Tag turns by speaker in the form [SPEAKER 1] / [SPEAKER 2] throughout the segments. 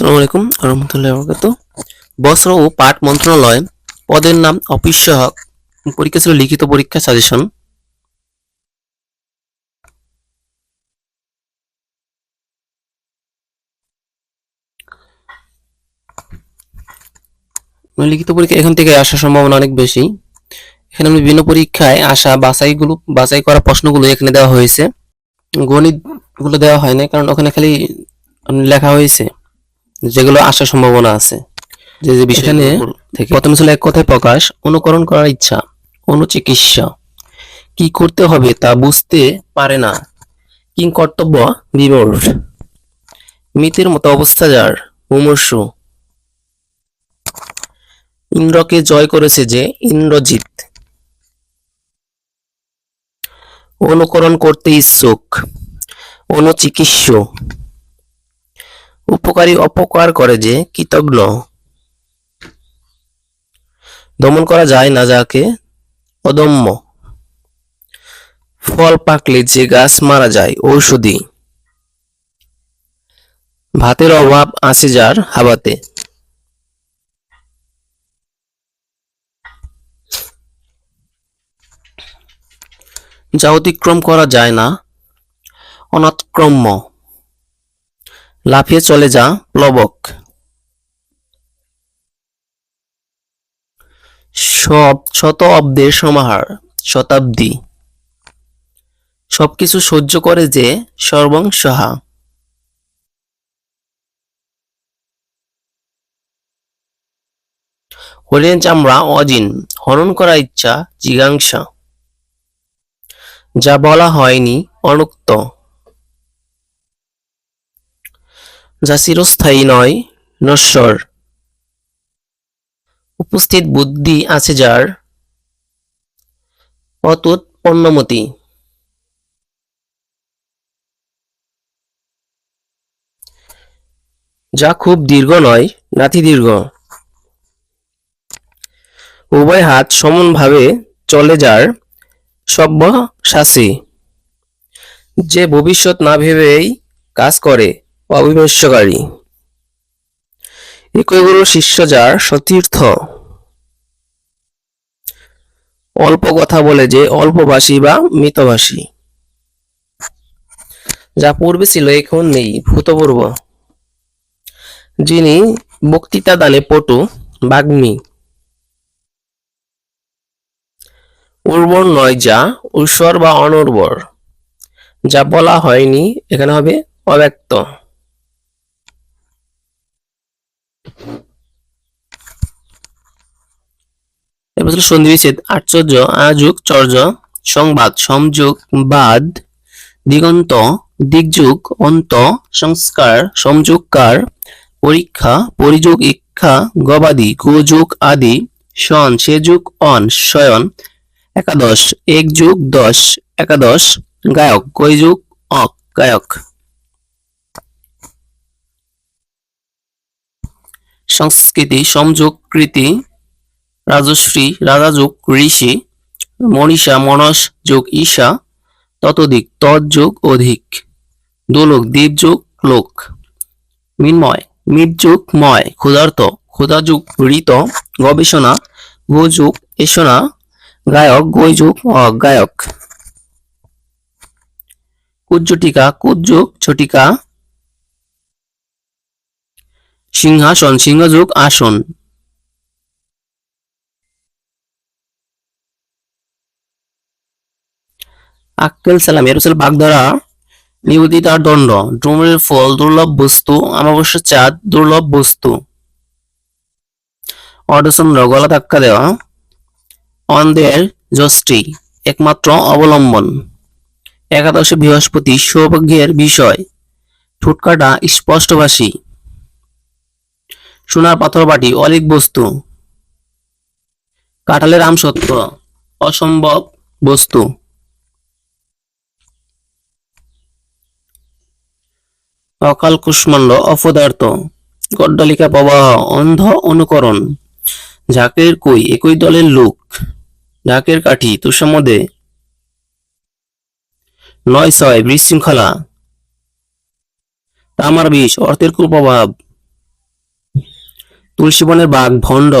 [SPEAKER 1] আসসালামু আলাইকুম, রহমতুল্লাহ বরকাত বস্ত্র ও পাট মন্ত্রণালয় পদের নাম অফিস সহায়ক। পরীক্ষা ছিল লিখিত পরীক্ষা সাজেশন। লিখিত পরীক্ষা এখান থেকে আসার সম্ভাবনা অনেক বেশি। এখানে আমি বিভিন্ন পরীক্ষায় আসা, বাছাইগুলো, বাছাই করা প্রশ্নগুলো এখানে দেওয়া হয়েছে। গণিতগুলো দেওয়া হয় না কারণ ওখানে খালি লেখা হয়েছে। যেগুলো আসার সম্ভাবনা আছে। যে যে বিষয় থেকে। প্রথমে ছিল এক কথায় প্রকাশ অনুকরণ করার ইচ্ছা অনুচিকিৎসা। কি করতে হবে তা বুঝতে পারে না। কিং কর্তব্য বিমূঢ়। মিতের মতো অবস্থা যার মুমূর্ষু ইন্দ্রকে জয় করেছে যে ইন্দ্রজিৎ। অনুকরণ করতে ইচ্ছুক অনুচিকিৎস উপকারী অপকার করে যে কৃতজ্ঞ। দমন করা যায় না যাকে অদম্য। ফল পাকলে যে গাছ মারা যায়, ঔষধি। ভাতের অভাব আছে যার হাবাতে। যা অতিক্রম করা যায় না অনাৎক্রম্য লাফিয়ে চলে যা, প্লবক। সব শত অব্দের সমাহার, শতাব্দী। সবকিছু সহ্য করে যে সর্বং সহা হরিণ চামড়া অজিন, হরণ করা ইচ্ছা জিজ্ঞাংসা। যা বলা হয়নি অনুক্ত। যা চিরস্থায়ী নয়, নশ্বর। উপস্থিত বুদ্ধি আছে যার। অতুত পণ্যমতি যা খুব দীর্ঘ নয়, নাতি দীর্ঘ। উভয় হাত সমানভাবে চলে যার সভ্য শাসী যে ভবিষ্যৎ না ভেবেই কাজ করে অবিমর্শকারী একই গুরু শিষ্য যার সতীর্থ। অল্প কথা বলে যে অল্পভাষী বা মৃতভাষী। যা পূর্বে ছিল, এখন নেই, ভূতপূর্ব। যিনি বক্তৃতা দানে পটু, বাগ্মী। উর্বর নয় যা উর্বর বা অনুর্বর। যা বলা হয়নি, এখানে হবে অব্যক্ত। এবার ছিল সন্ধি বিচ্ছেদ আশ্চর্য আযুগ চর্য, সংবাদ সংযোগ বাদ, দিগন্ত দিকযুগ অন্ত, সংস্কার সংযোগকার পরীক্ষা, পরিযোগ, ইক্ষা, গবাদি গোযোগ আদি, সন, সেযুগ, অন, শয়ন, একাদশ এক যুগ দশ, একাদশ, গায়ক, কৈযুগ, অক, গায়ক। সংস্কৃতি সংযোগ কৃতি রাজশ্রী রাজা যোগ ঋষি, মনীষা, মনস যোগ, ঈশা, ততোধিক তৎযোগ অধিক। দোলক দ্বীপযোগ লোক। মিন্ময় মিটযুগ ময়, ক্ষুধার্ত ক্ষুধাযুগ ঋত গবেষণা গোযুগ এসনা গায়ক গৈযুগ অগায়ক। কুজ্জটিকা কুজ্জুগ ছটিকা। সিংহাসন, সিংহযুগ, আসন। আক্কেল সালাম এর হচ্ছে বাগধারা নিবেদিতার দণ্ড, ডুমুরের ফল, দুর্লভ বস্তু অমাবস্যার চাঁদ, দুর্লভ বস্তু। অর্ধচন্দ্র, গলা ধাক্কা দেওয়া, অন্ধের যষ্টি, একমাত্র অবলম্বন। একাদশে বৃহস্পতি, সৌভাগ্যের বিষয়, ঠুটকাটা, স্পষ্টভাষী। সোনার পাথর বাটি, অলিক বস্তু। কাঁঠালের আম সত্য অসম্ভব বস্তু। অকাল কুষ্মাণ্ড, অপদার্থ, গড্ডালিকা প্রবাহ অন্ধ অনুকরণ, ঝাঁকের কই, একই দলের লোক, ঝাঁকের কাঠি, তুষামদে। নয় ছয়, বিশৃঙ্খলা। তামার বিষ, অর্থের কুপ্রভাব। তুলসীবনের বাঘ, ভণ্ড।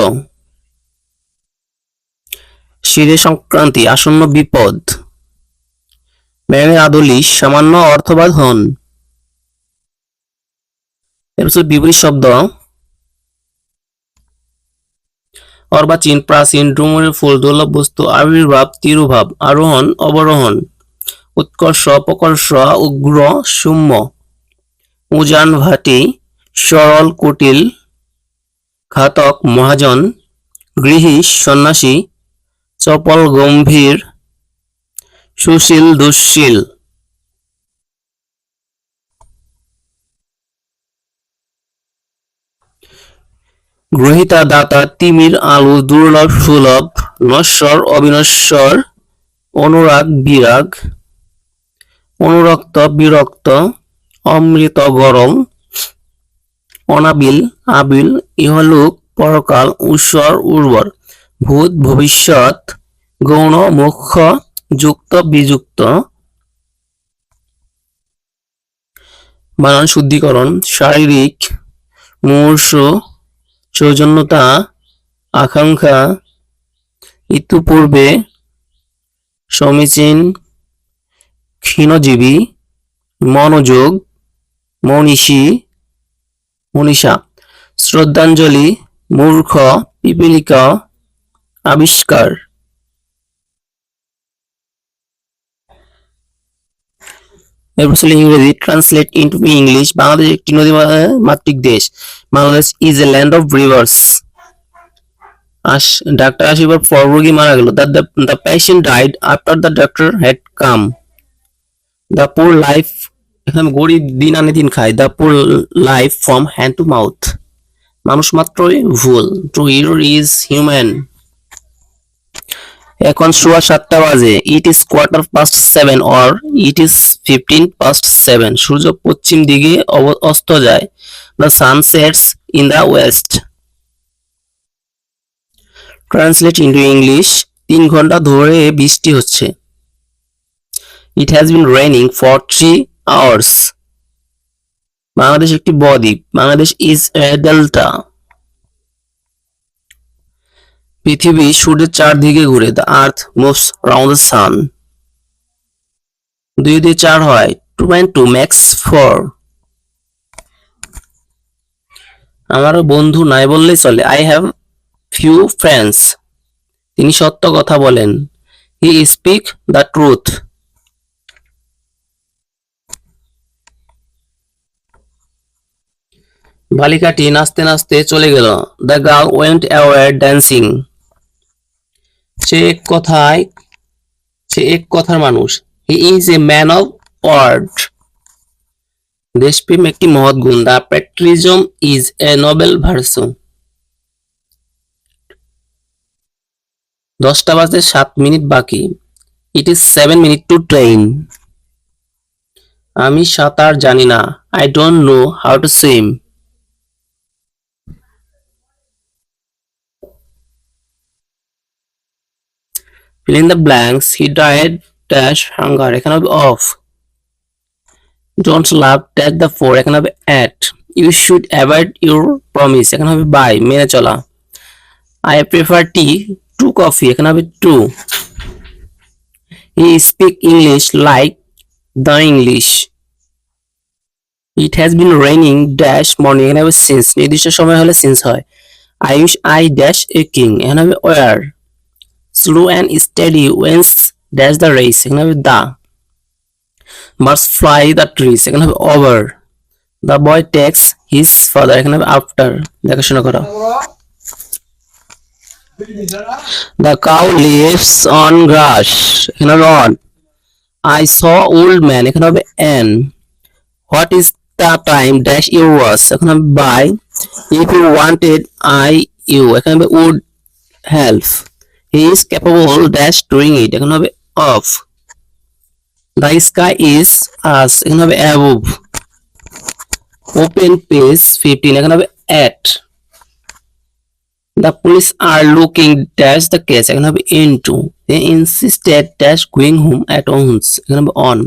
[SPEAKER 1] শিরে সংক্রান্তি, আসন্ন বিপদ। ব্যাঙের আদলি সামান্য অর্থবাদ হন। এরপর বিপরীত শব্দ, অর্বাচীন, প্রাচীন, ডুমুরের ফুল, দুর্লভ বস্তু, আবির্ভাব, তিরুভাব, আরোহণ, অবরোহণ, উৎকর্ষ, প্রকর্ষ, উগ্র, সুম্য, উজান, ভাটি, সরল, কুটিল, ঘাতক, মহাজন, গৃহী, সন্ন্যাসী, চপল, গম্ভীর, সুশীল, দুঃশীল। গ্রহিতা দাতা তিমির আলু দুর্লভ, সুলভ, নশ্বর, অবিনশ্বর, অনুরাগ, বিরাগ, অনুরক্ত, বিরক্ত, অমৃত গরম, অনাবিল, আবিল, ইহলোক, পরকাল, উৎসর, উর্বর, ভূত, ভবিষ্যৎ, গৌণ মুখ্য যুক্ত, বিযুক্ত। বানান, শুদ্ধিকরণ, শারীরিক মুমূর্ষ সৌজন্যতা আকাঙ্ক্ষা ইতিপূর্বে সমীচীন ক্ষীণজীবী মনোযোগ মনীষী মনীষা শ্রদ্ধাঞ্জলি মূর্খ পিপীলিকা আবিষ্কার। এরপর ইংরেজি ট্রান্সলেট ইন্টু ইংলিশ বাংলাদেশ একটি নদী মাতৃক দেশ। Bangladesh is a land of rivers us, doctor আসিবার পর রোগী মারা গেল। The the patient died after the doctor had come the poor life এখানে গরিব দিন আনে দিন খায় the poor life from hand to mouth মানুষ মাত্রই ভুল। টু হিরো ইজ হিউম্যান এখন সোয়া সাতটা বাজে। It is quarter past seven or it is fifteen past seven সূর্য পশ্চিম দিকে অস্ত যায়। The sun sets in the west translate into English তিন ঘণ্টা ধরে বৃষ্টি হচ্ছে। It has been raining for three hours Bangladesh একটি বদ্বীপ। বাংলাদেশ ইজ এ ডেল্টা পৃথিবী সূর্যের চারদিকে ঘুরে the earth moves round the sun দুই দিয়ে চার হয় two and two makes four আমার বন্ধু নাই বললেই চলে আই হ্যাভ ফিউ ফ্রেন্ডস তিনি সত্য কথা বলেন হি স্পিক দ্য ট্রুথ বালিকাটি নাচতে নাচতে চলে গেল the girl went away dancing সে এক কথায়, সে এক কথার মানুষ। He is a man of word দেশপ্রেম একটি মহৎ গুণ। The patriotism is a noble virtue দশটা বাজতে সাত মিনিট বাকি। It is seven minute to ten আমি সাঁতার জানি না। I don't know how to swim fill in the blanks he died dash hunger এখানে হবে off don't laugh dash the four এখানে হবে at you should avoid your promise এখানে হবে by মেনে চলা I prefer tea to coffee এখানে হবে to he speak English like the English it has been raining dash morning এখানে হবে since নির্দিষ্ট সময় হলে since হয় I wish I dash a king এখানে হবে where slow and steady wins dash the race এখানে হবে the birds fly the trees এখানে হবে over the boy takes his father এখানে হবে after দেখাশোনা করা the cow lives on grass এখানে হবে on I saw old man এখানে হবে an what is the time dash you was এখানে হবে by if you wanted I you এখানে হবে would help he is capable dash doing it এখানে হবে of the sky is as এখানে হবে above open page 15 এখানে হবে at the police are looking dash the case এখানে হবে into they insisted dash going home at once এখানে হবে on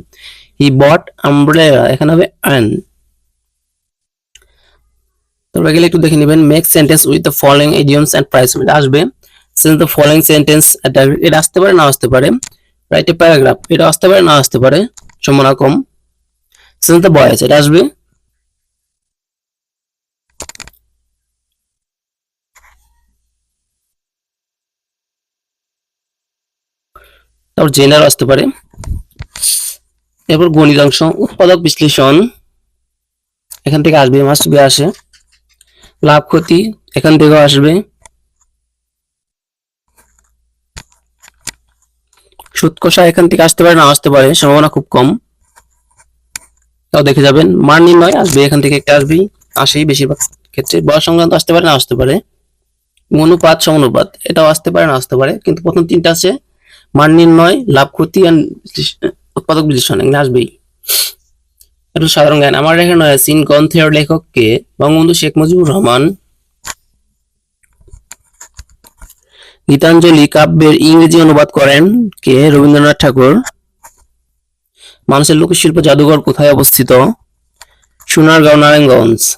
[SPEAKER 1] he bought umbrella এখানে হবে an তো গেলে একটু দেখে নেবেন make sentence with the following idioms and phrases আসবে সিন্স দ্য ফলোইং সেন্টেন্স এটা আসতে পারে না আসতে পারে রাইট এ প্যারাগ্রাফ এটা আসতে পারে না আসতে পারে সম্ভাবনা কম সিন্স দ্য বয়েস এটা আসবে তারপর জেনার আসতে পারে এরপর গণিতাংশ, উৎপাদক বিশ্লেষণ। এখান থেকে আসবে মাস্ট বি আসে। লাভ ক্ষতি, এখান থেকেও আসবে। সুদ কষা এখান থেকে আসতে পারে না, আসতে পারে, সম্ভাবনা খুব কম। তাও দেখে যাবেন, মান নির্ণয়, আসবে এখান থেকে একটা আসবেই, আসেই বেশিরভাগ ক্ষেত্রে। বয়স সংক্রান্ত আসতে পারে না, আসতে পারে। অনুপাত সমানুপাত, এটাও আসতে পারে না, আসতে পারে। কিন্তু প্রথম তিনটা আছে, মান নির্ণয়, লাভ ক্ষতি আর উৎপাদক বিশ্লেষণ, এগুলো আসবেই। একটু সাধারণ জ্ঞান। আমার এখানে সিন লেখককে বঙ্গবন্ধু শেখ মুজিবুর রহমান গীতাঞ্জলি কাব্যের ইংরেজি অনুবাদ করেন কে? রবীন্দ্রনাথ ঠাকুর। মানুষের লোকশিল্প জাদুঘর কোথায় অবস্থিত? সোনারগাঁও, নারায়ণগঞ্জ।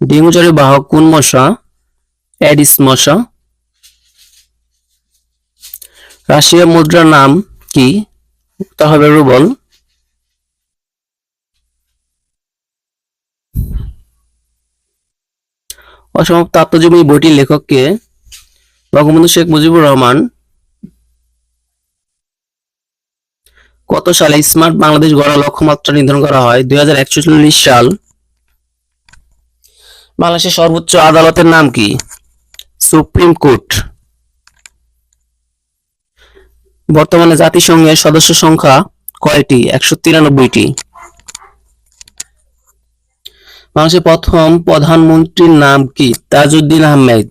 [SPEAKER 1] ডেঙ্গু জ্বরের বাহক কোন মশা? অ্যাডিস মশা। রাশিয়া মুদ্রার নাম কি? তা হবে রুবল। অসমাপ্ত আত্মজীবনী বইটির লেখককে বঙ্গবন্ধু শেখ মুজিবুর রহমান কত সালে স্মার্ট বাংলাদেশ গড়ার লক্ষ্যমাত্রা নির্ধারণ করা হয়? দুই সাল। বাংলাদেশের সর্বোচ্চ আদালতের নাম কি? Supreme court. বর্তমানে জাতিসংঘের সদস্য সংখ্যা কয়টি? একশো তিরানব্বইটি। বাংলাদেশের প্রথম প্রধানমন্ত্রীর নাম কি? তাজউদ্দিন আহমেদ।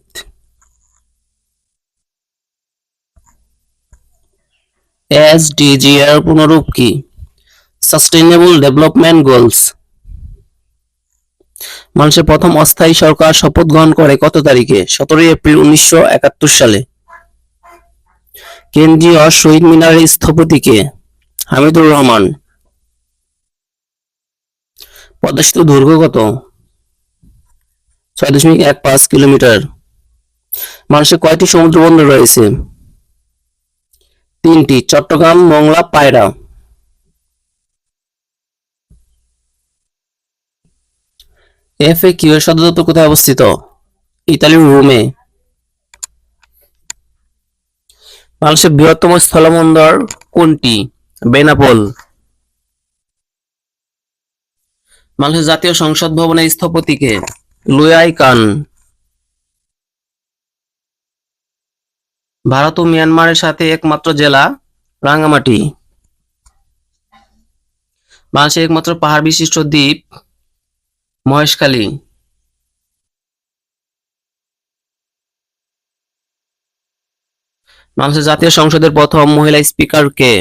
[SPEAKER 1] এসডিজি এর পুনরূপ কি? সাস্টেইনেবল ডেভেলপমেন্ট গোলস মানুষের প্রথম অস্থায়ী সরকার শপথ গ্রহণ করে কত তারিখে? সতেরোই এপ্রিল উনিশশো একাত্তর সালে। কেন্দ্রীয় শহীদ মিনারের স্থপতিকে হামিদুর রহমান। পদ্মা সেতু দৈর্ঘ্য কত? ছয় দশমিক এক পাঁচ কিলোমিটার। মানুষের কয়টি সমুদ্র বন্দর রয়েছে? তিনটি, চট্টগ্রাম, মংলা, পায়রা। এফ এ কিউ এর সদর কোথায় অবস্থিত? ইতালির রোমে। বাংলাদেশের বৃহত্তম স্থলবন্দর কোনটি? বেনাপোল। বাংলাদেশ জাতীয় সংসদ ভবনের স্থপতিকে লুয়াই কান। ভারত ও মিয়ানমারের সাথে একমাত্র জেলা রাঙ্গামাটি বাংলাদেশের একমাত্র পাহাড় বিশিষ্ট দ্বীপ মহেশখালী। বাংলাদেশের জাতীয় সংসদের প্রথম মহিলা স্পিকার কে?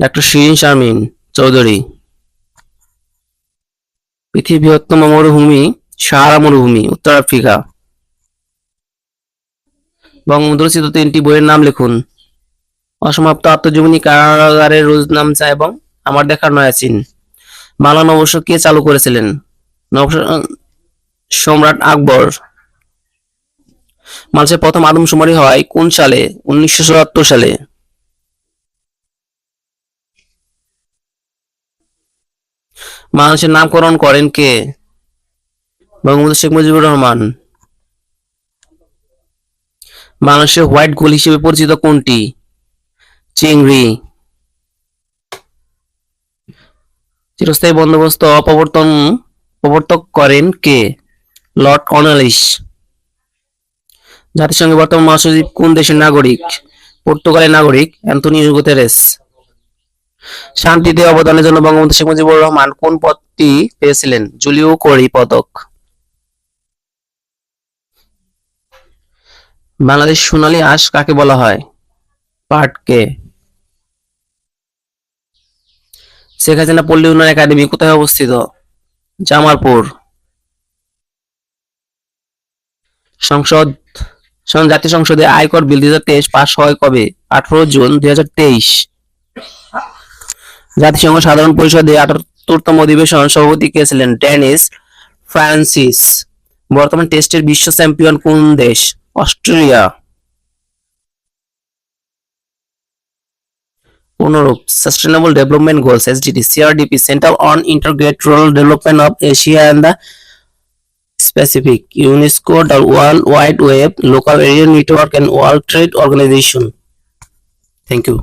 [SPEAKER 1] ডক্টর শিরিন শারমিন চৌধুরী। পৃথিবীর বৃহত্তম মরুভূমি সাহারা মরুভূমি, উত্তর আফ্রিকা। বঙ্গবন্ধু রচিত তিনটি বইয়ের নাম লিখুন। অসমাপ্ত আত্মজীবনী কারাগারের রোজনামচা এবং আমার দেখার নয়াচিন বাংলা নববর্ষ কে চালু করেছিলেন? সম্রাট আকবর। মানুষের প্রথম আদমশুমারি হয় কোন সালে? উনিশশো চুয়াত্তর সালে। মানুষের নামকরণ করেন কে? বঙ্গবন্ধু শেখ মুজিবুর রহমান। মানুষের হোয়াইট গোল হিসেবে পরিচিত কোনটি? চিংড়ি। চিরস্থায়ী বন্দোবস্ত অপবর্তন প্রবর্তক করেন কে? লর্ড কর্নেলিস। জাতিসংঘের বর্তমান মহাসচিব কোন দেশের নাগরিক? পর্তুগালের নাগরিক অ্যান্টনিও গুতেরেস শান্তিতে অবদানের জন্য বঙ্গবন্ধু শেখ মুজিবুর রহমান কোন পদটি পেয়েছিলেন? জুলিও কোরি পদক। বাংলাদেশ সোনালী আঁশ কাকে বলা হয়? পাটকে শেখ হাসিনা পল্লী উন্নয়ন একাডেমি কোথায় অবস্থিত? জামালপুর। সংসদ জাতীয় সংসদে আয়কর বিল দুই হাজার তেইশ পাশ হয় কবে? আঠারো জুন দুই হাজার তেইশ। জাতিসংঘ সাধারণ পরিষদে আঠারো সত্তরতম অধিবেশন সভাপতি কে ছিলেন? Dennis Francis. বর্তমান টেস্টের বিশ্ব চ্যাম্পিয়ন কোন দেশ? Australia. পুনরূপ sustainable development goals SDG CRDP centre on integrate development of Asia and the specific UNESCO the world wide web, local area network and world trade organisation. Thank you.